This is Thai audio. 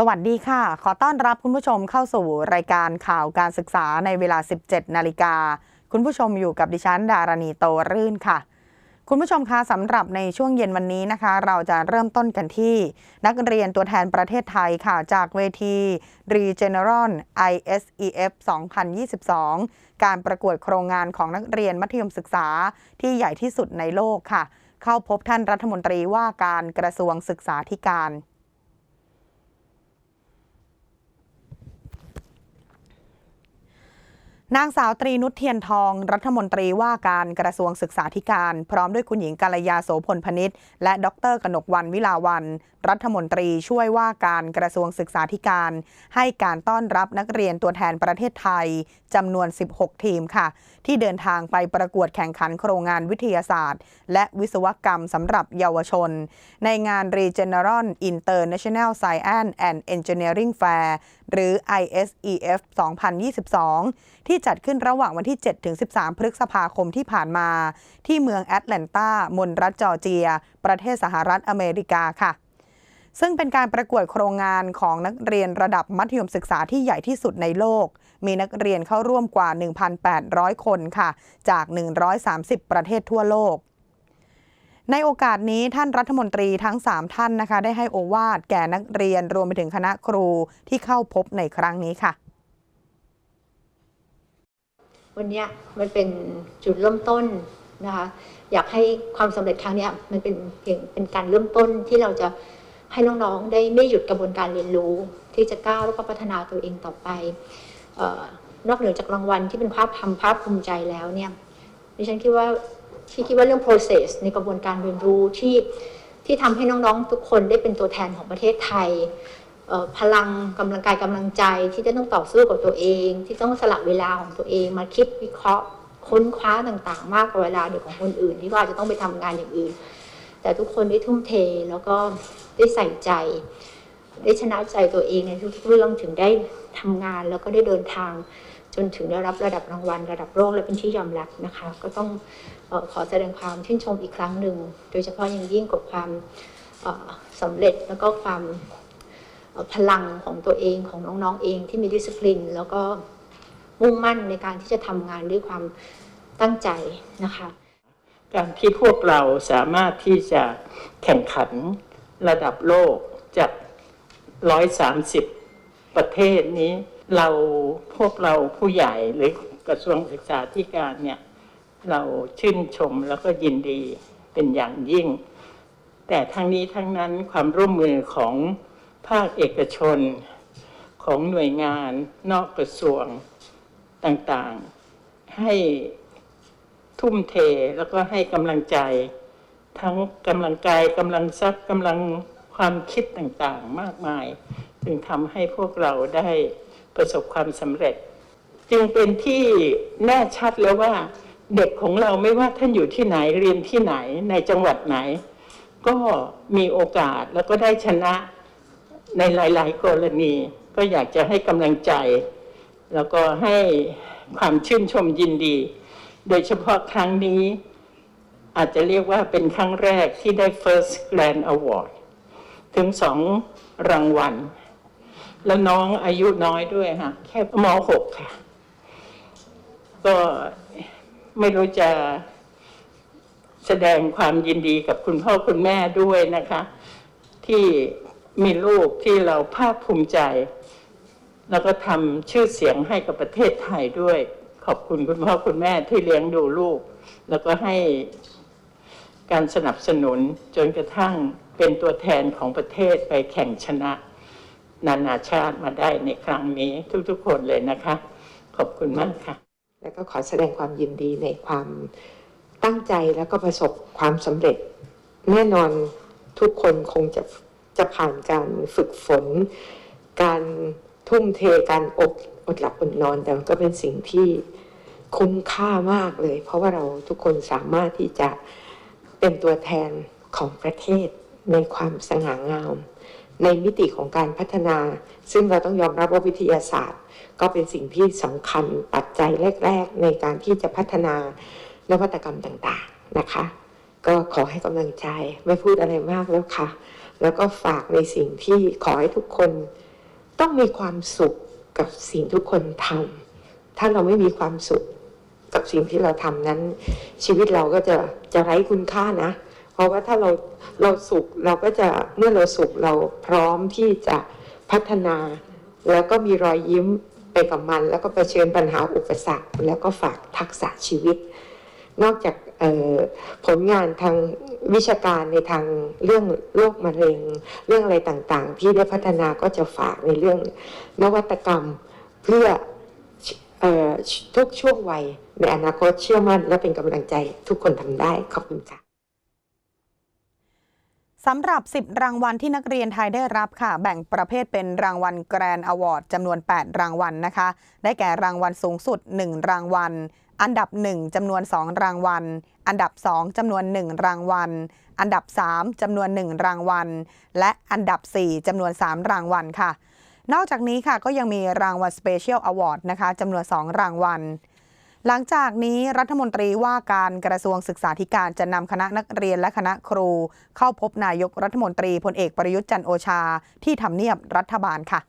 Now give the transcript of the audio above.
สวัสดีค่ะ ขอต้อนรับคุณผู้ชมเข้าสู่รายการข่าวการศึกษาในเวลา 17 นาฬิกา คุณผู้ชมอยู่กับดิฉันดารณีโตรื่นค่ะ คุณผู้ชมคะสำหรับในช่วงเย็นวันนี้นะคะ เราจะเริ่มต้นกันที่ นักเรียนตัวแทนประเทศไทยค่ะ จากเวที Regeneron ISEF 2022 การประกวดโครงงานของนักเรียนมัธยมศึกษาที่ใหญ่ที่สุดในโลกค่ะ เข้าพบท่านรัฐมนตรีว่าการกระทรวงศึกษาธิการ นางสาวตรีนุชเทียนทอง รัฐมนตรีว่าการกระทรวงศึกษาธิการ พร้อมด้วยคุณหญิงกาลยาโสพลพนิษฐ์และดรกนกวันวิลาวัน รัฐมนตรีช่วยว่าการกระทรวงศึกษาธิการ ให้การต้อนรับนักเรียนตัวแทนประเทศไทยจำนวน 16 ทีมค่ะ ที่เดินทางไปประกวดแข่งขันโครงงานวิทยาศาสตร์ และวิศวกรรมสำหรับเยาวชน ในงาน Regeneron International Science and Engineering Fair หรือ ISEF 2022 ที่จัดขึ้นระหว่างวันที่ 7-13 พฤษภาคมที่ผ่านมา ที่เมืองแอตแลนตามณรัฐจอร์เจีย ประเทศสหรัฐอเมริกาค่ะ ซึ่งเป็นการประกวดโครงงานของนักเรียนระดับมัธยมศึกษาที่ใหญ่ที่สุดในโลก มีนักเรียนเข้าร่วมกว่า 1,800 คนค่ะ จาก 130 ประเทศทั่วโลก ในโอกาสนี้ท่านรัฐมนตรีทั้ง 3 ท่านนะคะ ได้ให้โอวาทแก่นักเรียนรวมไปถึงคณะครูที่เข้าพบในครั้งนี้ค่ะ วันนี้มันเป็นจุดเริ่มต้นนะคะ อยากให้ความสำเร็จครั้งนี้มันเป็นเพียงเป็นการเริ่มต้นที่เราจะ ให้น้องๆได้ไม่หยุดกระบวนการเรียนรู้ ที่จะก้าวแล้วก็พัฒนาตัวเองต่อไปออนอกเหนือจากรางวัลที่เป็นภาพทำภาพภูมิใจแล้วเนี่ยดิฉันคิดว่าที่คิดว่าเรื่อง process ในกระบวนการเรียนรู้ที่ที่ทำให้น้องๆ ทุกคนได้เป็นตัวแทนของประเทศไทยพลังกำลังกายกำลังใจที่จะต้องต่อสู้กับตัวเอง ที่ต้องสละเวลาของตัวเองมาคิดวิเคราะห์ค้นคว้าต่างๆ มากกว่าเวลาเด็กของคนอื่นที่ว่าจะต้องไปทำงานอย่างอื่น แต่ทุกคนได้ทุ่มเทแล้วก็ได้ใส่ใจ ได้ชนะใจตัวเองในทุกๆเรื่องถึงได้ทำงานแล้วก็ได้เดินทางจนถึงได้รับระดับรางวัลระดับโลกและเป็นที่ยอมรับนะคะ ก็ต้องออขอแสดงความชื่นชมอีกครั้งหนึ่ง โดยเฉพาะอย่างยิ่งกับความเอ่อสำเร็จแล้วก็ความพลังของตัวเองของน้องๆเองที่มีดิสซิ p ลิน แล้วก็มุ่งมั่นในการที่จะทำงานด้วยความตั้งใจนะคะ การที่พวกเราสามารถที่จะแข่งขันระดับโลกจาก 130 ประเทศนี้ เราพวกเราผู้ใหญ่หรือกระทรวงศึกษาธิการเนี่ยเราชื่นชมแล้วก็ยินดีเป็นอย่างยิ่ง แต่ทั้งนี้ทั้งนั้นความร่วมมือของภาคเอกชนของหน่วยงานนอกกระทรวงต่างๆ ให้ ทุ่มเทแล้วก็ให้กำลังใจ ทั้งกำลังกายกำลังทรัพย์กำลังความคิดต่างๆมากมาย จึงทำให้พวกเราได้ประสบความสำเร็จ จึงเป็นที่แน่ชัดแล้วว่าเด็กของเราไม่ว่าท่านอยู่ที่ไหนเรียนที่ไหนในจังหวัดไหน ก็มีโอกาสแล้วก็ได้ชนะในหลาย ๆ กรณี ก็อยากจะให้กำลังใจ แล้วก็ให้ความชื่นชมยินดี โดยเฉพาะครั้งนี้อาจจะเรียกว่าเป็นครั้งแรกที่ได้ First Grand Award ถึงสองรางวัล แล้วน้องอายุน้อยด้วยค่ะ แค่ม .6 ค่ะ ก็ไม่รู้จะแสดงความยินดีกับคุณพ่อคุณแม่ด้วยนะคะ ที่มีลูกที่เราภาคภูมิใจ แล้วก็ทำชื่อเสียงให้กับประเทศไทยด้วย ขอบคุณคุณพ่อคุณแม่ที่เลี้ยงดูลูก แล้วก็ให้การสนับสนุนจนกระทั่งเป็นตัวแทนของประเทศไปแข่งชนะ นานาชาติมาได้ในครั้งนี้ทุกๆคนเลยนะคะ ขอบคุณมากค่ะ และก็ขอแสดงความยินดีในความตั้งใจแล้วก็ประสบความสำเร็จ แน่นอนทุกคนคงจะจะผ่านการฝึกฝน การทุ่มเทการอด อดหลับอดนอนแต่มันก็เป็นสิ่งที่คุ้มค่ามากเลย เพราะว่าเราทุกคนสามารถที่จะเป็นตัวแทนของประเทศในความสง่างาม ในมิติของการพัฒนา ซึ่งเราต้องยอมรับว่าวิทยาศาสตร์ ก็เป็นสิ่งที่สำคัญปัจจัยแรก ๆ ในการที่จะพัฒนานวัตกรรมต่างๆนะคะ ก็ขอให้กำลังใจไม่พูดอะไรมากแล้วค่ะ แล้วก็ฝากในสิ่งที่ขอให้ทุกคนต้องมีความสุข กับสิ่งทุกคนทำถ้าเราไม่มีความสุขกับสิ่งที่เราทำนั้น ชีวิตเราก็จะจะไร้คุณค่านะ เพราะว่าถ้าเราเราสุขเราก็จะเมื่อเราสุขเราพร้อมที่จะพัฒนา แล้วก็มีรอยยิ้มไปกับมัน แล้วก็เผชิญปัญหาอุปสรรค แล้วก็ฝากทักษะชีวิต นอกจากผลงานทางวิชาการในทางเรื่องโรคมะเร็ง เรื่องอะไรต่างๆ ที่ได้พัฒนาก็จะฝากในเรื่องนวัตกรรมเพื่อเอ่อทุกช่วงวัยในอนาคตเชื่อมั่นและเป็นกำลังใจทุกคนทำได้ ขอบคุณค่ะสำหรับ 10 รางวัลที่นักเรียนไทยได้รับค่ะ แบ่งประเภทเป็นรางวัลแกรนด์อวอร์ดจำนวน 8 รางวัลนะคะ ได้แก่รางวัลสูงสุด 1 รางวัล อันดับ 1จำนวน 2 รางวัล อันดับ 2จำนวน 1 รางวัล อันดับ 3จำนวน 1 รางวัล และอันดับ 4จำนวน 3 รางวัลค่ะ นอกจากนี้ค่ะก็ยังมีรางวัล Special Award นะคะจำนวน 2 รางวัล หลังจากนี้รัฐมนตรีว่าการกระทรวงศึกษาธิการจะนำคณะนักเรียนและคณะครู เข้าพบนายกรัฐมนตรีพลเอกประยุทธ์จันโอชา ที่ทำเนียบรัฐบาลค่ะ